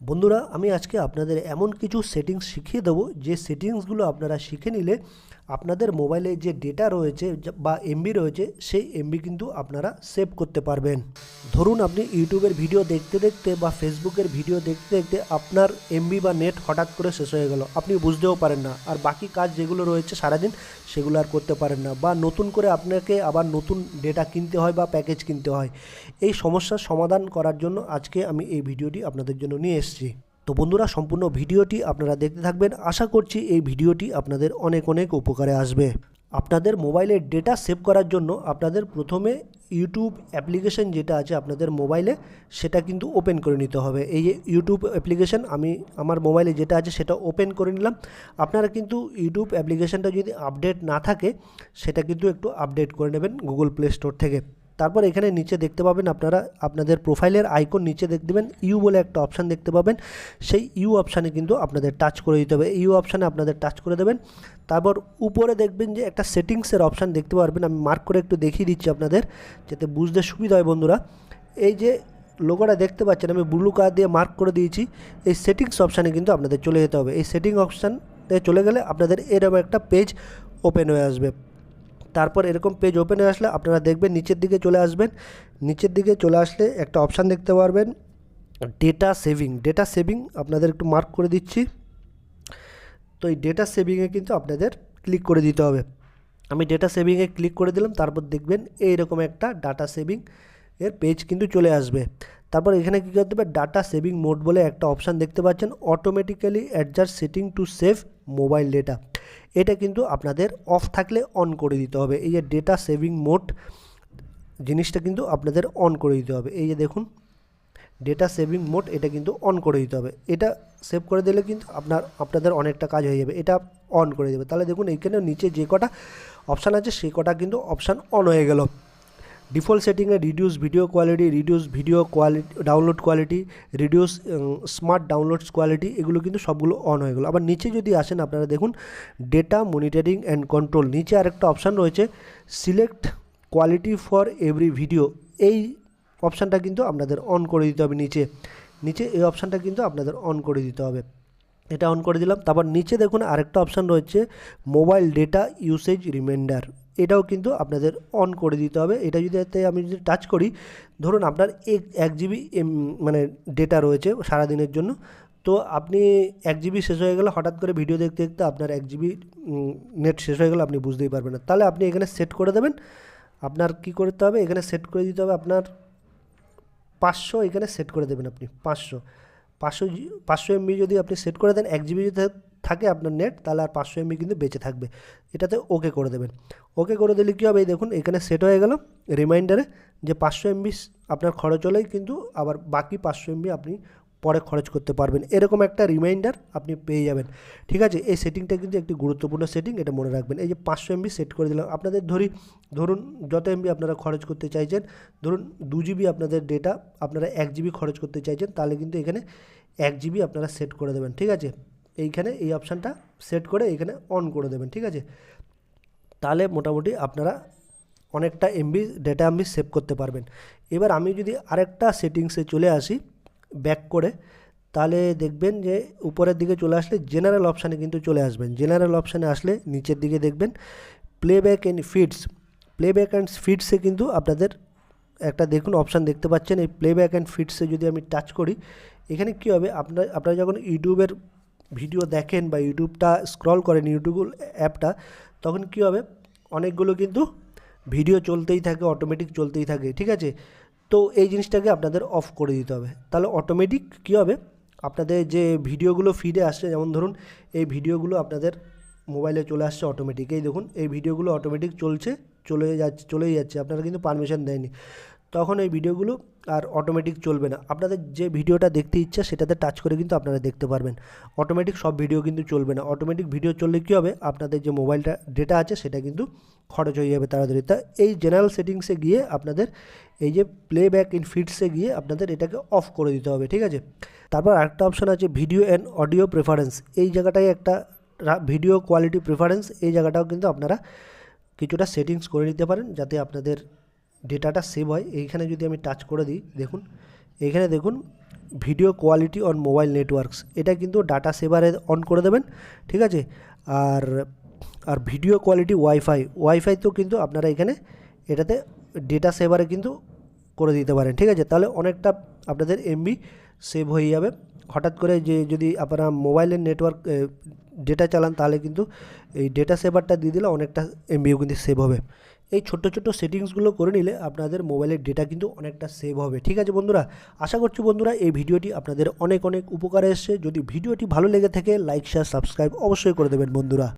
বন্ধুরা, আমি আজকে আপনাদের এমন কিছু সেটিংস শিখিয়ে দেবো। যে সেটিংসগুলো আপনারা শিখে নিলে আপনাদের মোবাইলে যে ডেটা রয়েছে বা এমবি রয়েছে, সেই এমবি কিন্তু আপনারা সেভ করতে পারবেন। ধরুন, আপনি ইউটিউবের ভিডিও দেখতে দেখতে বা ফেসবুকের ভিডিও দেখতে দেখতে আপনার এমবি বা নেট হঠাৎ করে শেষ হয়ে গেল। আপনি বুঝতেও পারেন না। আর বাকি কাজ যেগুলো রয়েছে সারাদিন, সেগুলো আর করতে পারেন না বা নতুন করে আপনাকে আবার নতুন ডেটা কিনতে হয় বা প্যাকেজ কিনতে হয়। এই সমস্যার সমাধান করার জন্য আজকে আমি এই ভিডিওটি আপনাদের জন্য নিয়ে এসেছি তো বন্ধুরা, সম্পূর্ণ ভিডিওটি আপনারা দেখতে থাকবেন। আশা করছি এই ভিডিওটি আপনাদের অনেক অনেক উপকারে আসবে। আপনাদের মোবাইলের ডেটা সেভ করার জন্য আপনাদের প্রথমে ইউটিউব অ্যাপ্লিকেশন যেটা আছে আপনাদের মোবাইলে, সেটা কিন্তু ওপেন করে নিতে হবে। এই যে ইউটিউব অ্যাপ্লিকেশন, আমি আমার মোবাইলে যেটা আছে সেটা ওপেন করে নিলাম। আপনারা কিন্তু ইউটিউব অ্যাপ্লিকেশনটা যদি আপডেট না থাকে, সেটা কিন্তু একটু আপডেট করে নেবেন গুগল প্লে স্টোর থেকে। তারপর এখানে নিচে দেখতে পাবেন আপনারা, আপনাদের প্রোফাইলের আইকন নিচে দেখতে পাবেন ইউ বলে একটা অপশান দেখতে পাবেন। সেই ইউ অপশানে কিন্তু আপনাদের টাচ করে দিতে হবে। ইউ অপশানে আপনাদের টাচ করে দেবেন। তারপর উপরে দেখবেন যে একটা সেটিংসের অপশান দেখতে পারবেন। আমি মার্ক করে একটু দেখিয়ে দিচ্ছি আপনাদের, যাতে বুঝতে সুবিধা হয় বন্ধুরা। এই যে লোগোটা দেখতে পাচ্ছেন, আমি ব্লু কালার দিয়ে মার্ক করে দিয়েছি। এই সেটিংস অপশানে কিন্তু আপনাদের চলে যেতে হবে। এই সেটিং অপশানে চলে গেলে আপনাদের এরকম একটা পেজ ওপেন হয়ে আসবে। তারপর এরকম পেজ ওপেন হয়ে আসলে আপনারা দেখবেন নিচের দিকে চলে আসবেন। নিচের দিকে চলে আসলে একটা অপশান দেখতে পারবেন। ডেটা সেভিং ডেটা সেভিং আপনাদের একটু মার্ক করে দিচ্ছি। তো এই ডেটা সেভিংয়ে কিন্তু আপনাদের ক্লিক করে দিতে হবে। আমি ডেটা সেভিংয়ে ক্লিক করে দিলাম, তারপর দেখবেন এইরকম একটা ডাটা সেভিং এর পেজ কিন্তু চলে আসবে। তারপর এখানে কী করতে হবে? ডাটা সেভিং মোড বলে একটা অপশান দেখতে পাচ্ছেন। Automatically adjust setting to save mobile data এটা কিন্তু আপনাদের অফ থাকলে অন করে দিতে হবে। এই যে ডেটা সেভিং মোড জিনিসটা কিন্তু আপনাদের অন করে দিতে হবে। এই যে দেখুন ডেটা সেভিং মোড এটা কিন্তু অন করে দিতে হবে। এটা সেভ করে দিলে কিন্তু আপনার, আপনাদের অনেকটা কাজ হয়ে যাবে। এটা অন করে দেবে। তাহলে দেখুন, এইখানে নিচে যে কটা অপশান আছে, সেই কটা কিন্তু অপশান অন হয়ে গেল। ডিফল্ট সেটিংয়ে reduce video quality reduce video quality download quality reduce smart downloads quality এগুলো কিন্তু সবগুলো অন হয়ে গেলো। আবার নিচে যদি আসেন আপনারা দেখুন ডেটা মনিটরিং অ্যান্ড কন্ট্রোল নিচে আরেকটা অপশান রয়েছে select quality for every video এই অপশানটা কিন্তু আপনাদের অন করে দিতে হবে নিচে। নিচে এই অপশানটা কিন্তু আপনাদের অন করে দিতে হবে। এটা অন করে দিলাম। তারপর নিচে দেখুন আরেকটা অপশান রয়েছে মোবাইল ডেটা ইউসেজ রিমাইন্ডার এটাও কিন্তু আপনাদের অন করে দিতে হবে। এটা যদি আমি যদি টাচ করি, ধরুন আপনার এক এক জিবি মানে ডেটা রয়েছে সারাদিনের জন্য, তো আপনি এক জিবি শেষ হয়ে গেলে হঠাৎ করে ভিডিও দেখতে দেখতে আপনার এক জিবি নেট শেষ হয়ে গেলে আপনি বুঝতেই পারবেন না। তাহলে আপনি এখানে সেট করে দেবেন। আপনার কি করতে হবে? এখানে সেট করে দিতে হবে আপনার পাঁচশো, এখানে সেট করে দেবেন আপনি, পাঁচশো। পাঁচশো পাঁচশো এমবি যদি আপনি সেট করে দেন, এক জিবি যদি থাকে আপনার নেট তাহলে আর পাঁচশো এমবি কিন্তু বেঁচে থাকবে। এটাতে ওকে করে দেবেন। ওকে করে দিলে কী হবে? এই দেখুন, এখানে সেট হয়ে গেল। রিমাইন্ডারে যে পাঁচশো এমবি আপনার খরচ হলেই কিন্তু আবার বাকি পাঁচশো এমবি আপনি পরে খরচ করতে পারবেন। এরকম একটা রিমাইন্ডার আপনি পেয়ে যাবেন। ঠিক আছে? এই সেটিংটা কিন্তু একটি গুরুত্বপূর্ণ সেটিং এটা মনে রাখবেন। এই যে পাঁচশো এমবি সেট করে দিলাম। আপনাদের ধরি, ধরুন যত এমবি আপনারা খরচ করতে চাইছেন, ধরুন দু জিবি আপনাদের ডেটা আপনারা এক জিবি খরচ করতে চাইছেন, তাহলে কিন্তু এখানে এক জিবি আপনারা সেট করে দেবেন। ঠিক আছে? এইখানে এই অপশানটা সেট করে এখানে অন করে দেবেন, ঠিক আছে? তাহলে মোটামুটি আপনারা অনেকটা এমবি ডেটা এমবি সেভ করতে পারবেন। এবার আমি যদি আরেকটা সেটিংসে চলে আসি ব্যাক করে, তাহলে দেখবেন যে উপরের দিকে চলে আসলে জেনারেল অপশানে কিন্তু চলে আসবেন। জেনারেল অপশানে আসলে নিচের দিকে দেখবেন playback and feeds playback and ফিডসে কিন্তু আপনাদের একটা দেখুন অপশান দেখতে পাচ্ছেন, এই প্লেব্যাক অ্যান্ড ফিডসে যদি আমি টাচ করি, এখানে কী হবে? আপনার, আপনারা যখন ইউটিউবের ভিডিও দেখেন বা ইউটিউবটা স্ক্রল করেন, ইউটিউব অ্যাপটা, তখন কী হবে? অনেকগুলো কিন্তু ভিডিও চলতেই থাকে অটোমেটিক চলতেই থাকে, ঠিক আছে? তো এই জিনিসটাকে আপনাদের অফ করে দিতে হবে। তাহলে অটোমেটিক কী হবে? আপনাদের যে ভিডিওগুলো ফিডে আসছে, যেমন ধরুন এই ভিডিওগুলো আপনাদের মোবাইলে চলে আসছে অটোমেটিক এই দেখুন, এই ভিডিওগুলো অটোমেটিক চলছে, চলে যাচ্ছে, চলেই যাচ্ছে, আপনারা কিন্তু পারমিশন দেয়নি। তখন এই ভিডিওগুলো আর অটোমেটিক চলবে না। আপনাদের যে ভিডিওটা দেখতে ইচ্ছা সেটাতে টাচ করে কিন্তু আপনারা দেখতে পারবেন। অটোমেটিক সব ভিডিও কিন্তু চলবে না। অটোমেটিক ভিডিও চললে কী হবে? আপনাদের যে মোবাইলটা ডেটা আছে সেটা কিন্তু খরচ হয়ে যাবে তাড়াতাড়ি। তা এই জেনারেল সেটিংসে গিয়ে আপনাদের এই যে প্লে ব্যাক ইন ফিডসে গিয়ে আপনাদের এটাকে অফ করে দিতে হবে, ঠিক আছে? তারপর আরেকটা অপশান আছে ভিডিও অ্যান্ড অডিও প্রেফারেন্স এই জায়গাটায় একটা ভিডিও কোয়ালিটি প্রেফারেন্স এই জায়গাটাও কিন্তু আপনারা কিছুটা সেটিংস করে নিতে পারেন যাতে আপনাদের ডেটাটা সেভ হয়, এইখানে যদি আমি টাচ করে দিই, দেখুন এখানে দেখুন video quality on mobile networks এটা কিন্তু ডাটা সেভারে অন করে দেবেন, ঠিক আছে? আর আর ভিডিও কোয়ালিটি ওয়াইফাই ওয়াইফাই তো কিন্তু আপনারা এখানে এটাতে ডেটা সেভারে কিন্তু করে দিতে পারেন, ঠিক আছে? তাহলে অনেকটা আপনাদের এমবি সেভ হয়ে যাবে। হঠাৎ করে যে যদি আপনারা মোবাইলের নেটওয়ার্ক ডেটা চালান, তাহলে কিন্তু এই ডেটা সেভারটা দিয়ে দিলে অনেকটা এমবিও কিন্তু সেভ হবে। এই ছোট্ট ছোট্ট সেটিংসগুলো করে নিলে আপনাদের মোবাইলের ডেটা কিন্তু অনেকটা সেভ হবে। ঠিক আছে বন্ধুরা? আশা করছি বন্ধুরা এই ভিডিওটি আপনাদের অনেক অনেক উপকারে এসছে। যদি ভিডিওটি ভালো লেগে থাকে লাইক শেয়ার সাবস্ক্রাইব অবশ্যই করে দেবেন বন্ধুরা।